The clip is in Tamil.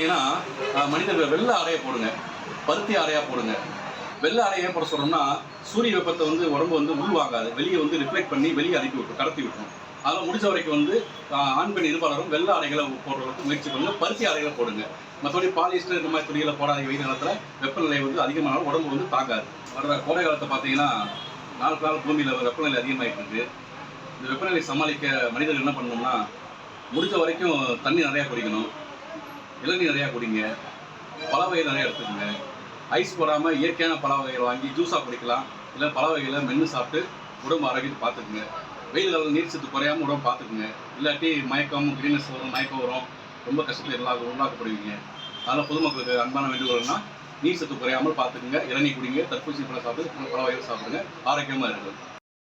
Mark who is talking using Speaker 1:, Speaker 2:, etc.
Speaker 1: ஏன்னா மனிதர்கள் வெள்ளை அறைய போடுங்க பருத்தி அறையா போடுங்க. வெள்ளை ஆடையை ஏன் போட சொல்றோம்னா சூரிய வெப்பத்தை வந்து உடம்பு வந்து உள்வாங்காது. வெளியே வந்து ரிஃப்ளெக்ட் பண்ணி வெளியே அனுப்பி விட்டு கடத்தி விட்டுரும். அதெல்லாம் முடிஞ்ச வரைக்கும் வந்து ஆண் பெண் இருப்பாளரும் வெள்ளை அறைகளை போடுறதுக்கு முயற்சி பண்ணுங்க பருத்தி அறைகளை போடுங்க. மற்றபடி பாலிஸ்டர் இந்த மாதிரி துணிகளை போடாத வெயில் நேரத்தில் வெப்பநிலை வந்து அதிகமானாலும் உடம்பு வந்து தாங்காது. வர கோடை காலத்தை பார்த்தீங்கன்னா நாளுக்கு நாள் பூமியில் வெப்பநிலை அதிகமாகிட்டு இருக்கு இந்த வெப்பநிலை சமாளிக்க மனிதர்கள் என்ன பண்ணணும்னா முடிஞ்ச வரைக்கும் தண்ணி நிறையா குடிக்கணும். இளநீர் நிறையா குடிங்க. பல வகை நிறையா எடுத்துக்கோங்க. ஐஸ் போடாமல் இயற்கையான பல வகைகள் வாங்கி ஜூஸாக குடிக்கலாம். இல்லை பல வகைகளை மென்று சாப்பிட்டு உடம்பு ஆரோக்கியத்தை பார்த்துக்குங்க. வெயில் அளவு நீர் சத்து குறையாம உடம்பு பார்த்துக்குங்க. இல்லாட்டி மயக்கம் கிரீனஸ் வரும் மயக்கம் வரும். ரொம்ப கஷ்டத்தில் எல்லா உண்டாக்கப்படுவீங்க அதனால் பொதுமக்களுக்கு அன்பான வேண்டுகோள்னா நீர் சத்து குறையாமல் பார்த்துக்குங்க. இளநீர் குடிங்க. தர்பூசணி பழம் சாப்பிட்டு பல வகைகள் சாப்பிடுங்க. ஆரோக்கியமாக இருக்குது